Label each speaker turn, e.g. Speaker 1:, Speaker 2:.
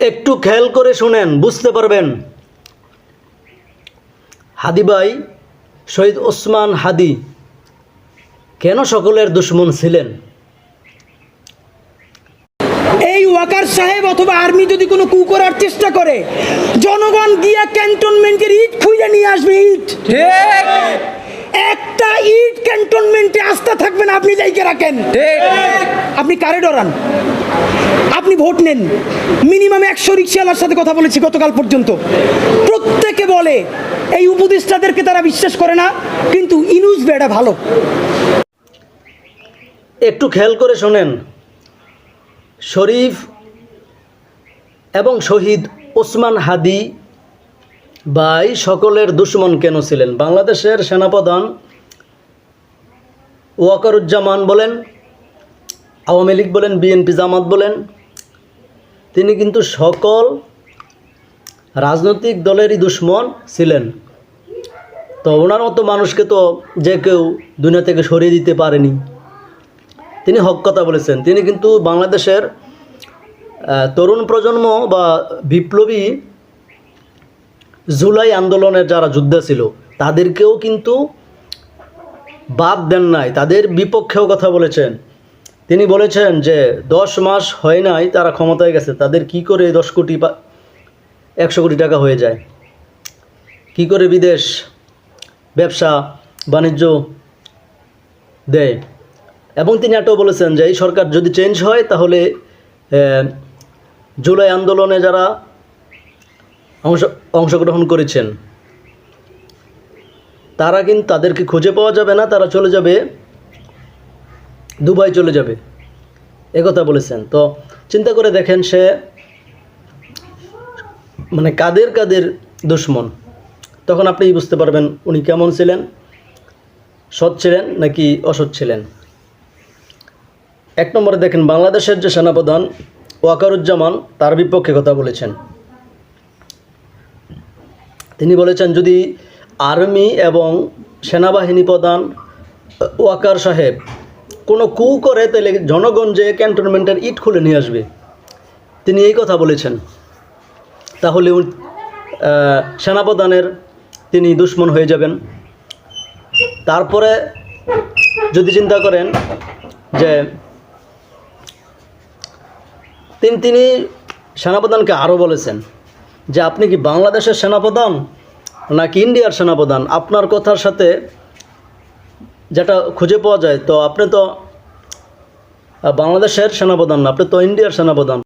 Speaker 1: একটু খেয়াল করে শুনেন বুঝতে পারবেন। হাদি ভাই শহীদ ওসমান হাদি কেন সকলের দুশ্মন ছিলেন?
Speaker 2: এই ওয়াকার সাহেব অথবা আর্মি যদি কোনো কু করার চেষ্টা করে জনগণ গিয়া ক্যান্টনমেন্টের ইট খুঁজে নিয়ে আসবে ইট। একটা ইট ক্যান্টনমেন্টে আস্থা থাকবে না আপনি যাইকে রাখেন। আপনি কারে ডরান? আপনি ভোট নেন। মিনিমাম একশো রিক্সাওয়ালার সাথে কথা বলেছি গতকাল পর্যন্ত। প্রত্যেকে বলে এই উপদেষ্টাদেরকে তারা বিশ্বাস করে না কিন্তু ইনুজ বেড়া ভালো।
Speaker 1: একটু খেয়াল করে শোনেন। শরীফ এবং শহীদ ওসমান হাদি ভাই সকলের দুশ্মন কেন ছিলেন? বাংলাদেশের সেনাপ্রধান ওয়াকারুজ্জামান বলেন, আওয়ামী লীগ বলেন, বিএনপি জামাত বলেন, তিনি কিন্তু সকল রাজনৈতিক দলেরই দুশ্মন ছিলেন। তো ওনার মতো মানুষকে তো যে কেউ দুনিয়া থেকে সরিয়ে দিতে পারেনি। তিনি হক কথা বলেছেন। তিনি কিন্তু বাংলাদেশের তরুণ প্রজন্ম বা বিপ্লবী জুলাই আন্দোলনের যারা যোদ্ধা ছিল, তাদেরকেও কিন্তু বাদ দেন নাই, তাদের বিপক্ষেও কথা বলেছেন। তিনি বলেছেন যে, দশ মাস হয় নাই, তারা ক্ষমতায় গেছে, তাদের কি করে দশ কোটি বা একশো কোটি টাকা হয়ে যায়? কি করে বিদেশ ব্যবসা বাণিজ্য দেয়? এবং তিনি এটাও বলেছেন যে, এই সরকার যদি চেঞ্জ হয়, তাহলে জুলাই আন্দোলনে যারা অংশ, অংশগ্রহণ করেছেন তারা কিন্তু তাদেরকে খুঁজে পাওয়া যাবে না, তারা চলে যাবে দুবাই চলে যাবে। একথা বলেছেন। তো চিন্তা করে দেখেন সে মানে কাদের কাদের দুশ্মন। তখন আপনি বুঝতে পারবেন উনি কেমন ছিলেন, সৎ ছিলেন নাকি অসৎ ছিলেন। এক নম্বরে দেখেন, বাংলাদেশের যে সেনাপ্রধান ওয়াকারুজ্জামান, তার বিপক্ষে কথা বলেছেন। তিনি বলেছেন, যদি আর্মি এবং সেনাবাহিনী প্রধান ওয়াকার সাহেব, কোনো কু করে তাহলে জনগণ যে ক্যান্টনমেন্টের ইট খুলে নিয়ে আসবে? তিনি এই কথা বলেছেন। তাহলে সেনাপ্রধানের তিনি দুশ্মন হয়ে যাবেন। তারপরে যদি চিন্তা করেন যে তিনি তিনি সেনাপ্রধানকে আরও বলেছেন যে, আপনি কি বাংলাদেশের সেনাপ্রধান? নাকি ইন্ডিয়ার সেনাপ্রধান। আপনার কথার সাথে যেটা খুঁজে পাওয়া যায়, তো আপনি তো বাংলাদেশের সেনাপ্রধান না, আপনি তো ইন্ডিয়ার সেনাপ্রধান।